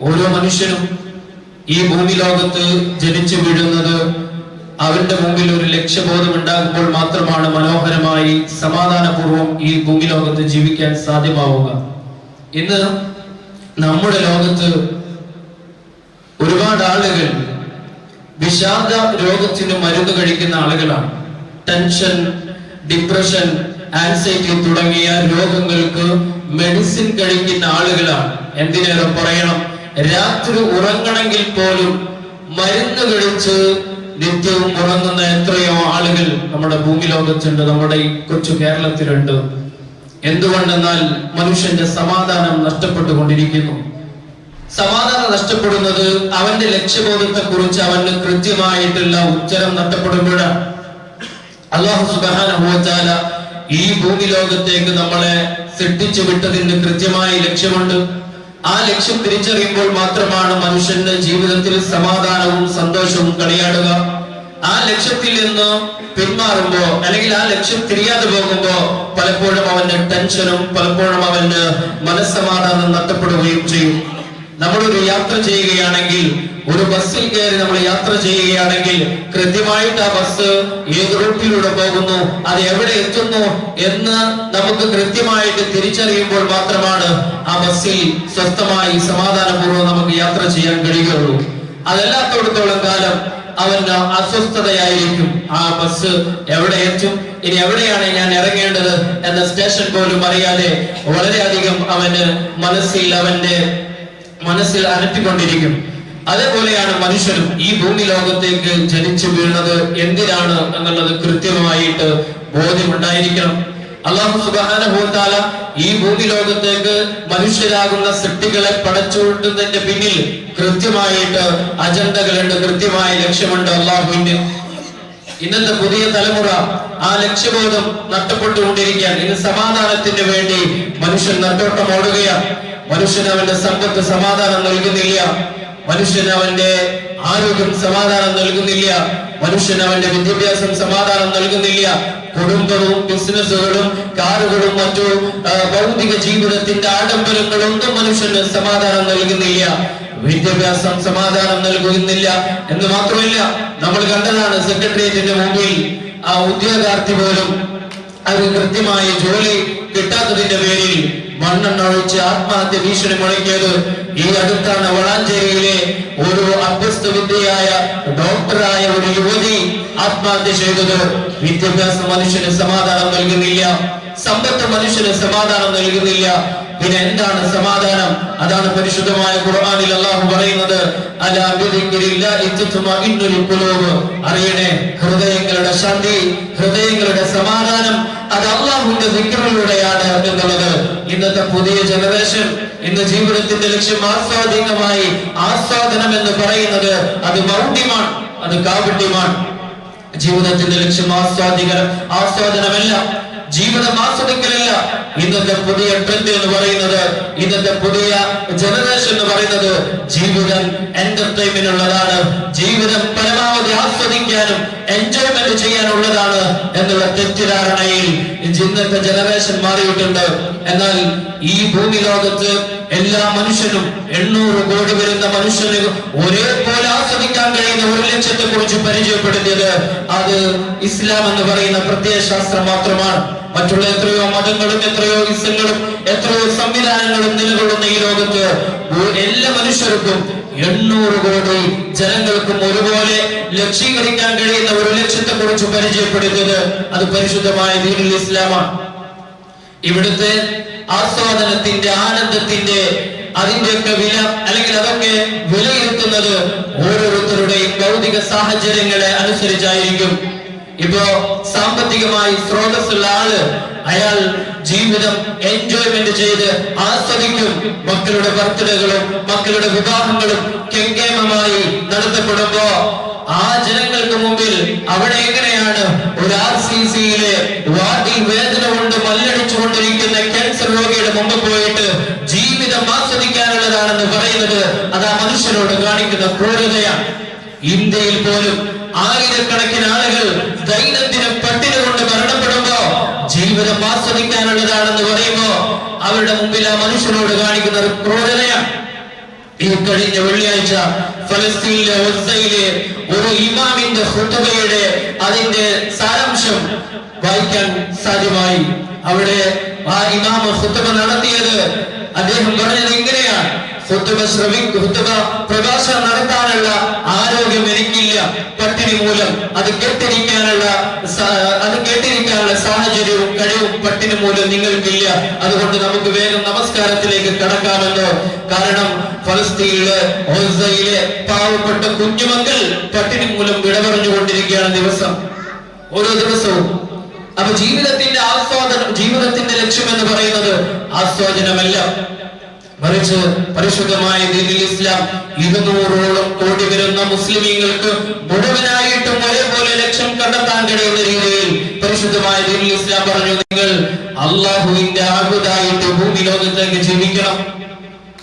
ഓരോ മനുഷ്യനും ഈ ഭൂമി ലോകത്ത് ജനിച്ചു വീഴുന്നത് അവരുടെ മുമ്പിൽ ഒരു ലക്ഷ്യബോധം ഉണ്ടാകുമ്പോൾ മാത്രമാണ് മനോഹരമായി സമാധാനപൂർവം ഈ ഭൂമി ലോകത്ത് ജീവിക്കാൻ സാധ്യമാവുക. ഇന്ന് നമ്മുടെ ലോകത്ത് ഒരുപാട് ആളുകൾ വിഷാദ രോഗത്തിന് മരുന്ന് കഴിക്കുന്ന ആളുകളാണ്. ടെൻഷൻ ഡിപ്രഷൻ ആൻസൈറ്റി തുടങ്ങിയ രോഗങ്ങൾക്ക് മെഡിസിൻ കഴിക്കുന്ന ആളുകളാണ്. എന്തിനേറെ പറയണം? രാത്രി ഉറങ്ങണമെങ്കിൽ പോലും മരുന്ന് കഴിച്ച് നിത്യവും ഉറങ്ങുന്ന എത്രയോ ആളുകൾ നമ്മുടെ ഭൂമി ലോകത്തുണ്ട് നമ്മുടെ ഈ കൊച്ചു കേരളത്തിലുണ്ട്. എന്തുകൊണ്ടെന്നാൽ മനുഷ്യന്റെ സമാധാനം നഷ്ടപ്പെട്ടുകൊണ്ടിരിക്കുന്നു. സമാധാനം നഷ്ടപ്പെടുന്നത് അവന്റെ ലക്ഷ്യബോധത്തെ കുറിച്ച് അവന് കൃത്യമായിട്ടുള്ള ഉത്തരം നഷ്ടപ്പെടുമ്പോഴാണ്. അള്ളാഹു സുബാന ഈ ഭൂമി ലോകത്തേക്ക് നമ്മളെ സൃഷ്ടിച്ചു വിട്ടതിന് കൃത്യമായ ലക്ഷ്യമുണ്ട്. ആ ലക്ഷ്യം തിരിച്ചറിയുമ്പോൾ മാത്രമാണ് മനുഷ്യന്റെ ജീവിതത്തിൽ സമാധാനവും സന്തോഷവും കളിയാടുക. ആ ലക്ഷ്യത്തിൽ നിന്ന് പിന്മാറുമ്പോ അല്ലെങ്കിൽ ആ ലക്ഷ്യം തിരിയാതെ പോകുമ്പോ പലപ്പോഴും അവന്റെ ടെൻഷനും പലപ്പോഴും അവന്റെ മനസ്സമാധാനം നഷ്ടപ്പെടുകയും ചെയ്യും. നമ്മളൊരു യാത്ര ചെയ്യുകയാണെങ്കിൽ ഒരു ബസ്സിൽ കയറി നമ്മൾ യാത്ര ചെയ്യുകയാണെങ്കിൽ കൃത്യമായിട്ട് ആ ബസ് ഏത് റൂട്ടിലൂടെ പോകുന്നു അത് എവിടെ എത്തുന്നു എന്ന് നമുക്ക് കൃത്യമായിട്ട് തിരിച്ചറിയുമ്പോൾ മാത്രമാണ് ആ ബസ്സിൽ സ്വസ്ഥമായി സമാധാനപൂർവം നമുക്ക് യാത്ര ചെയ്യാൻ കഴിയുകയുള്ളൂ. അതല്ലാത്തടത്തോളം കാലം അവന് അസ്വസ്ഥതയായിരിക്കും. ആ ബസ് എവിടെ എത്തും ഇനി എവിടെയാണ് ഞാൻ ഇറങ്ങേണ്ടത് എന്ന സ്റ്റേഷൻ പോലും അറിയാതെ വളരെയധികം അവന് മനസ്സിൽ അവന്റെ മനസ്സിൽ അനറ്റിക്കൊണ്ടിരിക്കും അതേപോലെയാണ് മനുഷ്യനും ഈ ഭൂമി ലോകത്തേക്ക് ജനിച്ചു വീഴുന്നത് എന്തിനാണ് എന്നുള്ളത് കൃത്യമായിട്ട് ബോധ്യമുണ്ടായിരിക്കണം. അള്ളാഹു സുബാനുഭൂത്താല ഈ ഭൂമി ലോകത്തേക്ക് മനുഷ്യരാകുന്ന സൃഷ്ടികളെ പടച്ചുകൊണ്ടുന്നതിന്റെ പിന്നിൽ കൃത്യമായിട്ട് അജണ്ടകളുണ്ട് കൃത്യമായ ലക്ഷ്യമുണ്ട് അള്ളാഹുവിന്റെ ഇന്നത്തെ പുതിയ തലമുറ ആ ലക്ഷ്യബോധം നഷ്ടപ്പെട്ടുകൊണ്ടിരിക്കാൻ ഇന്ന് സമാധാനത്തിന് വേണ്ടി മനുഷ്യൻ നട്ടോട്ടം ഓടുകയാണ്. മനുഷ്യൻ അവന്റെ സമ്പത്ത് സമാധാനം നൽകുന്നില്ല. മനുഷ്യൻ അവന്റെ ആരോഗ്യം സമാധാനം നൽകുന്നില്ല. മനുഷ്യൻ അവന്റെ വിദ്യാഭ്യാസം സമാധാനം നൽകുന്നില്ല. കുടുംബവും ബിസിനസ്സുകളും കാറുകളും മറ്റു ഭൗതിക ജീവിതത്തിന്റെ ആഡംബരങ്ങളൊന്നും മനുഷ്യന് സമാധാനം നൽകുന്നില്ല. വിദ്യാഭ്യാസം സമാധാനം നൽകുന്നില്ല എന്ന് മാത്രമല്ല നമ്മൾ കണ്ടതാണ് സെക്രട്ടേറിയറ്റിന്റെ മുമ്പിൽ ആ ഉദ്യോഗാർത്ഥി പോലും അത് കൃത്യമായ ജോലി കിട്ടാത്തതിന്റെ പേരിൽ മണ്ണെണ്ണ ഒഴിച്ച് ആത്മഹത്യ ഭീഷണി മുഴക്കിയത് ഈ അടുത്താണ് വളാഞ്ചേരിയിലെ ഒരു അഭ്യസ്ത വിദ്യയായ ഡോക്ടറായ ഒരു യുവതി ആത്മഹത്യ ചെയ്തത്. വിദ്യാഭ്യാസം മനുഷ്യന് സമാധാനം നൽകുന്നില്ല. സമ്പത്ത് മനുഷ്യന് സമാധാനം നൽകുന്നില്ല. പിന്നെ എന്താണ് സമാധാനം? അതാണ് പരിശുദ്ധമായ ഖുർആനിൽ അള്ളാഹു പറയുന്നത് അറിയണേ ഹൃദയങ്ങളുടെ ശാന്തി ഹൃദയങ്ങളുടെ സമാധാനം അത് അള്ളാഹുന്റെ വിക്രമിലൂടെയാണ് എന്നുള്ളത്. ഇന്നത്തെ പുതിയ ജനറേഷൻ ഇന്ന് ജീവിതത്തിന്റെ ലക്ഷ്യം ആസ്വാദികമായി ആസ്വാദനം എന്ന് പറയുന്നത് അത് മൗഢ്യമാണ് അത് കാപട്യമാണ്. ജീവിതത്തിന്റെ ലക്ഷ്യം ആസ്വാദികരം ആസ്വാദനമല്ല. ജീവിതം ആസ്വദിക്കലല്ല ഇന്നത്തെ പുതിയ ട്രെൻഡ് എന്ന് പറയുന്നത് ഇന്നത്തെ പുതിയ ജനറേഷൻ എന്ന് പറയുന്നത് ജീവിതം എന്റർടൈൻമെന്റിനുള്ളതാണ് ജീവിതം പരമാവധി ആസ്വദിക്കാനും എൻജോയ്മെന്റ് ചെയ്യാനുള്ളതാണ് എന്നുള്ള തെറ്റിദ്ധാരണയിൽ ഇന്നത്തെ ജനറേഷൻ മാറിയിട്ടുണ്ട്. എന്നാൽ ഈ ഭൂമി ലോകത്ത് എല്ലാ മനുഷ്യനും എണ്ണൂറ് കോടി വരുന്ന മനുഷ്യന് ഒരേപോലെ ആസ്വദിക്കാൻ കഴിയുന്ന ഒരു ലക്ഷ്യത്തെ കുറിച്ച് പരിചയപ്പെടുത്തിയത് അത് ഇസ്ലാം എന്ന് പറയുന്ന പ്രത്യയശാസ്ത്രം മാത്രമാണ്. മറ്റുള്ള എത്രയോ മതങ്ങളും എത്രയോ ഇസങ്ങളും എത്രയോ സംവിധാനങ്ങളും നിലകൊള്ളുന്ന ഈ ലോകത്ത് എല്ലാ മനുഷ്യർക്കും എണ്ണൂറ് കോടി ജനങ്ങൾക്കും ഒരുപോലെ ലക്ഷീകരിക്കാൻ കഴിയുന്ന ഒരു ലക്ഷ്യത്തെ കുറിച്ച് പരിചയപ്പെടുത്തിയത് അത് പരിശുദ്ധമായ ദീനുൽ ഇസ്ലാമാണ്. ഇവിടുത്തെ ആസ്വാദനത്തിന്റെ ആനന്ദത്തിന്റെ അതിന്റെയൊക്കെ വില അല്ലെങ്കിൽ അതൊക്കെ വിലയിരുത്തുന്നത് ഓരോരുത്തരുടെയും ഭൗതിക സാഹചര്യങ്ങളെ അനുസരിച്ചായിരിക്കും. ഇപ്പോ സാമ്പത്തികമായി സ്രോതസ്സുള്ള ആൾ അയാൾ ജീവിതം എൻജോയ്മെന്റ് ചെയ്ത് ആസ്വദിക്കും. മക്കളുടെ ബർത്ത്ഡേകളും മക്കളുടെ വിവാഹങ്ങളും കെങ്കേമമായി നടത്തപ്പെടുമ്പോ ആ ജനങ്ങൾക്ക് മുമ്പിൽ അവിടെ എങ്ങനെയാണ് ഒരു ആർ സി സിയിലെ വാർഡിൽ വേദന കൊണ്ട് മല്ലടിച്ചുകൊണ്ടിരിക്കുന്ന ക്യാൻസർ രോഗിയുടെ മുമ്പ് പോയിട്ട് ജീവിതം ആസ്വദിക്കാനുള്ളതാണെന്ന് പറയുന്നത് അത് ആ മനുഷ്യനോട് കാണിക്കുന്ന ക്രൂരതയാണ്. ഇന്ത്യയിൽ പോലും ആയിരക്കണക്കിന് ആളുകൾ ദൈനംദിന പട്ടിണി കൊണ്ട് മരണപ്പെടുമ്പോ ജീവിതം ആസ്വദിക്കാനുള്ളതാണെന്ന് പറയുമ്പോ അവരുടെ മുമ്പിൽ ആ മനുഷ്യനോട് കാണിക്കുന്ന ഒരു ക്രൂരതയാണ് ഈ കഴിഞ്ഞ വെള്ളിയാഴ്ച ഫലസ്തീനിലെ ഒസയിലെ ഒരു ഇമാമിന്റെ ഹുത്തുബയുടെ അതിന്റെ സാരാംശം വായിക്കാൻ സാധ്യമായി. അവിടെ ആ ഇമാമ ഹുത്തുബ നടത്തിയത് അദ്ദേഹം പറഞ്ഞത് ഇങ്ങനെയാണ്. ഹുത്തുബ ശ്രമി ഹുത്തുബ പ്രഭാഷണം നടത്താനുള്ള ആരോഗ്യം എനിക്കില്ല. പട്ടിണി മൂലം. അത് കേട്ടിരിക്കാനുള്ള അത് കേട്ടിരിക്കാനുള്ള സാഹചര്യവും കഴിവും പട്ടിണി മൂലം നിങ്ങൾക്കില്ല. അതുകൊണ്ട് നമുക്ക് വേഗം നമസ്കാരത്തിലേക്ക് കടക്കാമല്ലോ. കാരണം ഫലസ്തീനിലെ പാവപ്പെട്ട കുഞ്ഞുമക്കൾ പട്ടിണി മൂലം വിടപറഞ്ഞുകൊണ്ടിരിക്കുകയാണ് ദിവസം. ഓരോ ദിവസവും. അപ്പൊ ജീവിതത്തിന്റെ ആസ്വാദനം ജീവിതത്തിന്റെ ലക്ഷ്യം എന്ന് പറയുന്നത് ആസ്വാദനമല്ല. മറിച്ച് പരിശുദ്ധമായ ദീനിൽ ഇസ്ലാം ഇരുന്നൂറോളം കോടി വരുന്ന മുസ്ലിമീങ്ങൾക്ക് മുഴുവനായിട്ടും ഒരേപോലെ ലക്ഷ്യം കണ്ടെത്താൻ കഴിയുന്ന രീതിയിൽ പരിശുദ്ധമായ ദീനിൽ ഇസ്ലാം പറഞ്ഞു നിങ്ങൾ അള്ളാഹുവിന്റെ ആകുതായിട്ട് ഭൂമി ലോകത്തേക്ക് ജീവിക്കണം.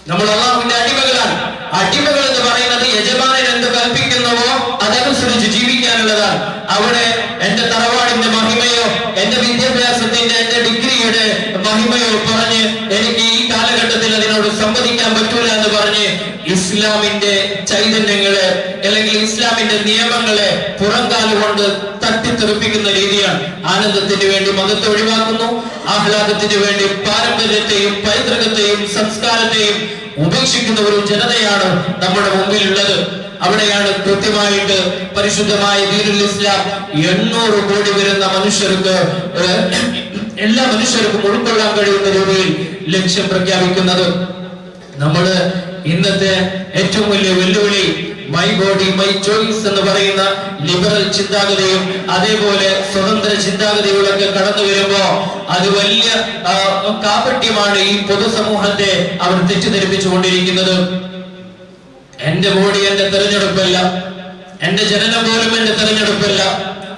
നമ്മൾ അള്ളാഹുവിന്റെ അടിമകളാണ്. അടിമകൾ എന്ന് പറയുന്നത് യജമാനൻ എന്ത് കൽപ്പിക്കുന്നവോ അതനുസരിച്ച് ജീവിക്കാനുള്ളതാണ്. അവിടെ എന്റെ തറവാടിന്റെ മഹിമയോ എന്റെ വിദ്യാഭ്യാസത്തിന്റെ എന്റെ ഡിഗ്രിയുടെ മഹിമയോ പറഞ്ഞ് എനിക്ക് കാലഘട്ടത്തിൽ അതിനോട് സംവദിക്കാൻ പറ്റൂല എന്ന് പറഞ്ഞ് ഇസ്ലാമിന്റെ ചൈതന്യങ്ങളെ അല്ലെങ്കിൽ ഇസ്ലാമിന്റെ നിയമങ്ങളെ പുറംകാലുകൊണ്ട് തട്ടിത്തെറിപ്പിക്കുന്ന രീതിയാണ് ആനന്ദത്തിന് വേണ്ടി മതത്തെ ഒഴിവാക്കുന്നു. ആഹ്ലാദത്തിന് വേണ്ടി പാരമ്പര്യത്തെയും പൈതൃകത്തെയും സംസ്കാരത്തെയും ഉപേക്ഷിക്കുന്ന ഒരു ജനതയാണ് നമ്മുടെ മുമ്പിലുള്ളത്. അവിടെയാണ് കൃത്യമായിട്ട് പരിശുദ്ധമായ ദീനുൽ ഇസ്ലാം എണ്ണൂറ് കോടി വരുന്ന മനുഷ്യർക്ക് എല്ലാ മനുഷ്യർക്കും ഉൾക്കൊള്ളാൻ കഴിയുന്ന രീതിയിൽ ലക്ഷ്യം പ്രഖ്യാപിക്കുന്നത് നമ്മൾ ഇന്നത്തെ ഏറ്റവും വലിയ വെല്ലുവിളി മൈ ബോഡി മൈ ചോയ്സ് എന്ന് പറയുന്ന ലിബറൽ ചിന്താഗതിയും അതേപോലെ സ്വതന്ത്ര ചിന്താഗതികളൊക്കെ കടന്നു വരുമ്പോ അത് വലിയ കാപട്യമാണ് ഈ പൊതുസമൂഹത്തെ അവർ തെറ്റിദ്ധരിപ്പിച്ചു കൊണ്ടിരിക്കുന്നത് എന്റെ ബോഡി എന്റെ തെരഞ്ഞെടുപ്പല്ല. എന്റെ ജനനം പോലും എന്റെ തെരഞ്ഞെടുപ്പല്ല.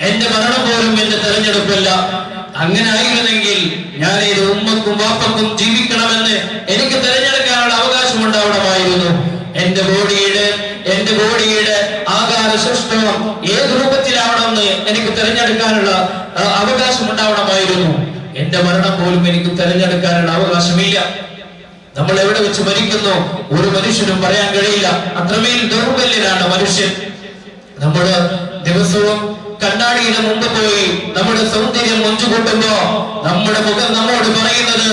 എന്റെ മരണം പോലും എന്റെ തെരഞ്ഞെടുപ്പല്ല. അങ്ങനെ ആയിരുന്നെങ്കിൽ ഞാൻ ഇത് ഉമ്മക്കും വാപ്പക്കും ജീവിക്കണമെന്ന് എനിക്ക് തിരഞ്ഞെടുക്കാനുള്ള അവകാശം ഉണ്ടാവണമായിരുന്നു എന്റെ ബോഡിയുടെ എന്റെ ബോഡിയുടെ ആകാര സൃഷ്ടം ഏത് രൂപത്തിലാവണമെന്ന് എനിക്ക് തിരഞ്ഞെടുക്കാനുള്ള അവകാശം ഉണ്ടാവണമായിരുന്നു എന്റെ മരണം പോലും എനിക്ക് തിരഞ്ഞെടുക്കാനുള്ള അവകാശമില്ല. നമ്മൾ എവിടെ വെച്ച് മരിക്കുന്നു? ഒരു മനുഷ്യനും പറയാൻ കഴിയില്ല. അത്രമേൽ ദൗർബല്യനാണ് മനുഷ്യൻ. നമ്മൾ ദിവസവും കണ്ണാടിയുടെ മുമ്പ് പോയി നമ്മുടെ സൗന്ദര്യം മൊഞ്ചുകൂട്ടുമ്പോ നമ്മുടെ മുഖം നമ്മോട് പറയുന്നത്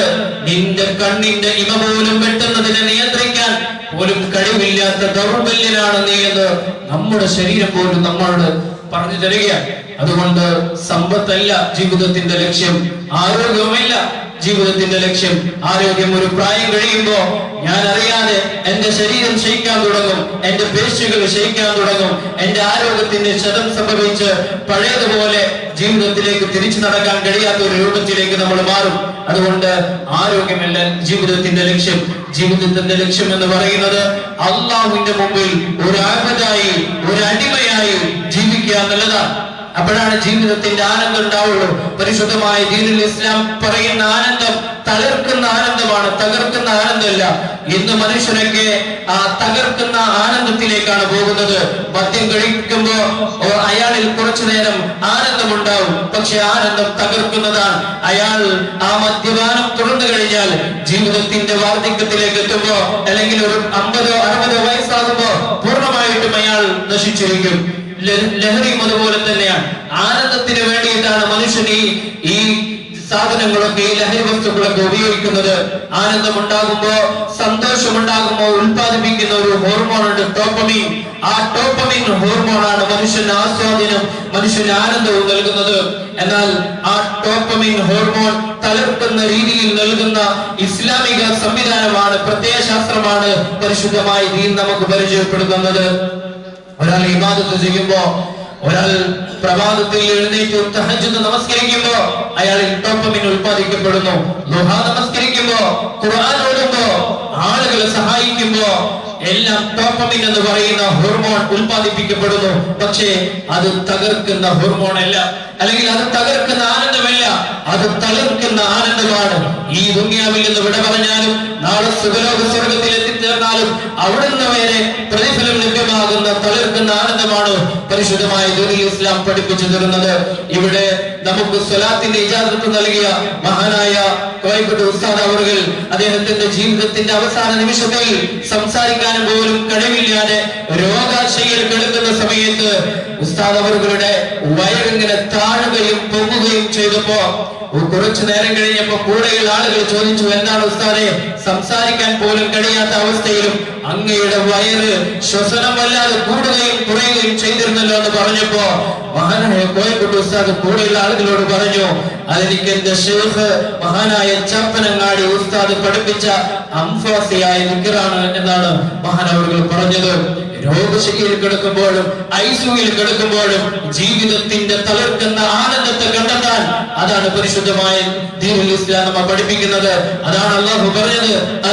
നിന്റെ കണ്ണിന്റെ ഇമ പോലും വെട്ടുന്നതിനെ നിയന്ത്രിക്കാൻ പോലും കഴിവില്ലാത്ത ദൗർബല്യനാണ് നീ എന്ന് നമ്മുടെ ശരീരം പോലും നമ്മളോട് പറഞ്ഞു തരികയാണ്. അതുകൊണ്ട് സമ്പത്തല്ല ജീവിതത്തിന്റെ ലക്ഷ്യം ആരോഗ്യവുമില്ല. ജീവിതത്തിന്റെ ലക്ഷ്യം ആരോഗ്യം ഒരു പ്രായം കഴിയുമ്പോ ഞാൻ അറിയാതെ എന്റെ ശരീരം ക്ഷയിക്കാൻ തുടങ്ങും എന്റെ പേശികൾ ക്ഷയിക്കാൻ തുടങ്ങും എന്റെ ആരോഗ്യത്തിന്റെ ക്ഷതം സംഭവിച്ച് പഴയതുപോലെ ജീവിതത്തിലേക്ക് തിരിച്ചു നടക്കാൻ കഴിയാത്ത ഒരു രൂപത്തിലേക്ക് നമ്മൾ മാറും. അതുകൊണ്ട് ആരോഗ്യമല്ല ജീവിതത്തിന്റെ ലക്ഷ്യം. ജീവിതത്തിന്റെ ലക്ഷ്യം എന്ന് പറയുന്നത് അള്ളാഹുവിന്റെ മുമ്പിൽ ഒരു ആത്മതായി ഒരു അടിമയായി ജീവിക്കുക എന്നുള്ളതാണ്. അപ്പോഴാണ് ജീവിതത്തിന്റെ ആനന്ദം ഉണ്ടാവുള്ളൂ. പരിശുദ്ധമായ ദീനുൽ ഇസ്ലാം പറയുന്ന ആനന്ദം തകർക്കുന്ന ആനന്ദമാണ്. തകർക്കുന്ന ആനന്ദമല്ല. ഇന്ന് മനുഷ്യനൊക്കെ ആ തകർക്കുന്ന ആനന്ദത്തിലേക്കാണ് പോകുന്നത്. മദ്യം കഴിക്കുമ്പോ അയാളിൽ കുറച്ചു നേരം ആനന്ദമുണ്ടാവും. പക്ഷെ ആനന്ദം തകർക്കുന്നതാണ്. അയാൾ ആ മദ്യപാനം തുടർന്നു കഴിഞ്ഞാൽ ജീവിതത്തിന്റെ വാർദ്ധക്യത്തിലേക്ക് എത്തുമ്പോ അല്ലെങ്കിൽ ഒരു അമ്പതോ അറുപതോ വയസ്സാകുമ്പോ പൂർണമായിട്ടും അയാൾ നശിച്ചിരിക്കും. ലഹരിയും അതുപോലെ തന്നെയാണ്. ആനന്ദത്തിന് വേണ്ടിയിട്ടാണ് മനുഷ്യൻ ഈ സാധനങ്ങളൊക്കെ ഈ ലഹരി വസ്തുക്കളൊക്കെ ഉപയോഗിക്കുന്നത്. സന്തോഷം സന്തോഷമുണ്ടാകുമ്പോ ഉൽപ്പാദിപ്പിക്കുന്ന ഒരു ഹോർമോൺ ഉണ്ട് ടോപ്പമീൻ ആ ടോപ്പമീൻ ഹോർമോണാണ് മനുഷ്യന് ആസ്വാദനം മനുഷ്യന് ആനന്ദവും നൽകുന്നത്. എന്നാൽ ആ ടോപ്പമീൻ ഹോർമോൺ തളർത്തുന്ന രീതിയിൽ നൽകുന്ന ഇസ്ലാമിക സംവിധാനമാണ് പ്രത്യയശാസ്ത്രമാണ് പരിശുദ്ധമായി നമുക്ക് പരിചയപ്പെടുത്തുന്നത്. ഒരാൾ ഇബാദത്ത് ചെയ്യുമ്പോ ഒരാൾ പ്രഭാതത്തിൽ എഴുന്നേറ്റ് തഹജ്ജുദ് നമസ്കരിക്കുമ്പോ അയാൾ ഡോപ്പമിൻ ഉൽപ്പാദിക്കപ്പെടുന്നു. ദുഹ നമസ്കരിക്കുമ്പോ ഖുർആൻ ഓടുമ്പോ ആളുകളെ സഹായിക്കുമ്പോ എല്ലാം ഡോപ്പമിൻ എന്ന് പറയുന്ന ഹോർമോൺ ഉൽപ്പാദിപ്പിക്കപ്പെടുന്നു. പക്ഷേ അത് തകർക്കുന്ന ഹോർമോൺ അല്ല. അല്ലെങ്കിൽ അത് തകർക്കുന്ന ആനന്ദമല്ല. അത് തളിർക്കുന്ന ആനന്ദമാണ്. ഈ ദുനിയാവിൽ നിന്ന് വിട പറഞ്ഞാലും നാളെ സുഖലോക സ്വർഗത്തിൽ എത്തിച്ചേർന്നാലും അവിടുന്ന് വരെ പ്രതിഫലം ലഭ്യമാകുന്ന തളിർക്കുന്ന ആനന്ദമാണ് പരിശുദ്ധമായ ദീനുൽ ഇസ്ലാം പഠിപ്പിച്ചു തരുന്നത്. ഇവിടെ നമുക്ക് സ്വലാത്തിന്റെ ഇജാസത്ത് നൽകിയ മഹാനായ കോയക്കോട്ട് ഉസ്താദ് അവർ അദ്ദേഹത്തിന്റെ ജീവിതത്തിന്റെ അവസാന നിമിഷത്തിൽ സംസാരിക്കാനും പോലും കഴിവില്ലാതെ രോഗാശയിൽ കിടക്കുന്ന സമയത്ത് ഉസ്താദ് അവരുടെ വയറിങ്ങനെ താഴുകയും പൊങ്ങുകയും ചെയ്തപ്പോ കുറച്ചു നേരം കഴിഞ്ഞപ്പോ കൂടെയുള്ള ആളുകൾ ചോദിച്ചു എന്താണ് ഉസ്താദെ? സംസാരിക്കാൻ പോലും കഴിയാത്ത അവസ്ഥയിലും അങ്ങയുടെ വയറ് ശ്വസനം വല്ലാതെ കൂടുകയും കുറയുകയും ചെയ്തിരുന്നല്ലോ എന്ന് പറഞ്ഞപ്പോ മഹാനായ കോയക്കുട്ടി ഉസ്താദ് കൂടെയുള്ള ആളുകളോട് പറഞ്ഞു അതെനിക്ക് എന്റെ ഷേഖ് മഹാനായ ചപ്പനങ്ങാടി ഉസ്താദ് പഠിപ്പിച്ച അംഫാസിയായ നിക്കറാണ് എന്നാണ് മഹാനവറുകൾ പറഞ്ഞത്. രോഗശയ്യയിൽ കിടക്കുമ്പോഴും ഐസുവിൽ കിടക്കുമ്പോഴും ജീവിതത്തിന്റെ തളർക്കുന്ന ആനന്ദത്തെ കണ്ടെത്താൻ അതാണ് പരിശുദ്ധമായ ദീനുൽ ഇസ്ലാം നമ്മ പഠിപ്പിക്കുന്നത്. അതാണ് അള്ളാഹു പറഞ്ഞത്.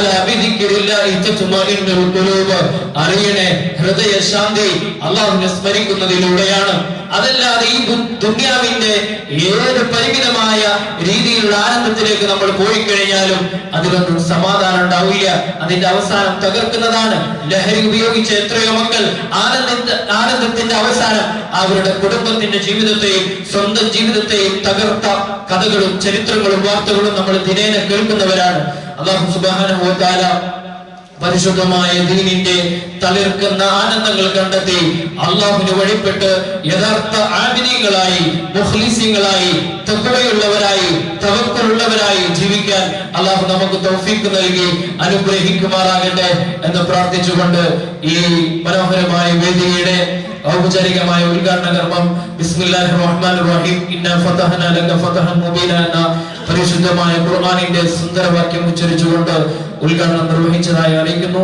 അറിയണേ ഹൃദയ ശാന്തി അള്ളാഹുവിനെ സ്മരിക്കുന്നതിലൂടെയാണ്. അതല്ലാതെ ഈ ദുന്യാവിന്റെ ഏത് പരിമിതമായ രീതിയിലുള്ള ആനന്ദത്തിലേക്ക് നമ്മൾ പോയി കഴിഞ്ഞാലും അതിലൊന്നും സമാധാനം ഉണ്ടാവില്ല. അതിന്റെ അവസാനം തകർക്കുന്നതാണ് ലഹരി ഉപയോഗിച്ച എത്രയോ മക്കൾ. ആനന്ദ ആനന്ദത്തിന്റെ അവസാനം അവരുടെ കുടുംബത്തിന്റെ ജീവിതത്തെയും സ്വന്തം ജീവിതത്തെയും തകർത്ത കഥകളും ചരിത്രങ്ങളും വാർത്തകളും നമ്മൾ ദിനേന കേൾക്കുന്നവരാണ്. അള്ളാഹു സുബാന പരിശുദ്ധമായ ദീനിന്റെ തളിർക്കുന്ന ആനന്ദങ്ങൾ കണ്ടെത്തി അള്ളാഹുവിന് വഴിപ്പെട്ട് യഥാർത്ഥ ആദിനീയങ്ങളായി മുഖ്ലിസീങ്ങളായി തക്കവയുള്ളവരായി തവക്കലുള്ളവരായി ജീവിക്കാൻ അള്ളാഹു നമുക്ക് തൗഫീക്ക് നൽകി അനുഗ്രഹിക്കുമാറാകട്ടെ എന്ന് പ്രാർത്ഥിച്ചുകൊണ്ട് ഈ മനോഹരമായ വേദിയുടെ ഔപചാരികമായ ഉദ്ഘാടന കർമ്മം ബിസ്മില്ലാഹിർ റഹ്മാനിർ റഹീം. ഇന്ന ഫതഹന ലക ഫതഹൻ മുബീന എന്ന പരിശുദ്ധമായ ഖുർആനിന്റെ സുന്ദരവാക്യം ഉച്ചരിച്ചുകൊണ്ട് ഉദ്ഘാടനം നിർവഹിച്ചതായി അറിയിക്കുന്നു.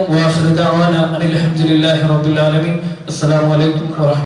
അസ്സലാമു അലൈക്കും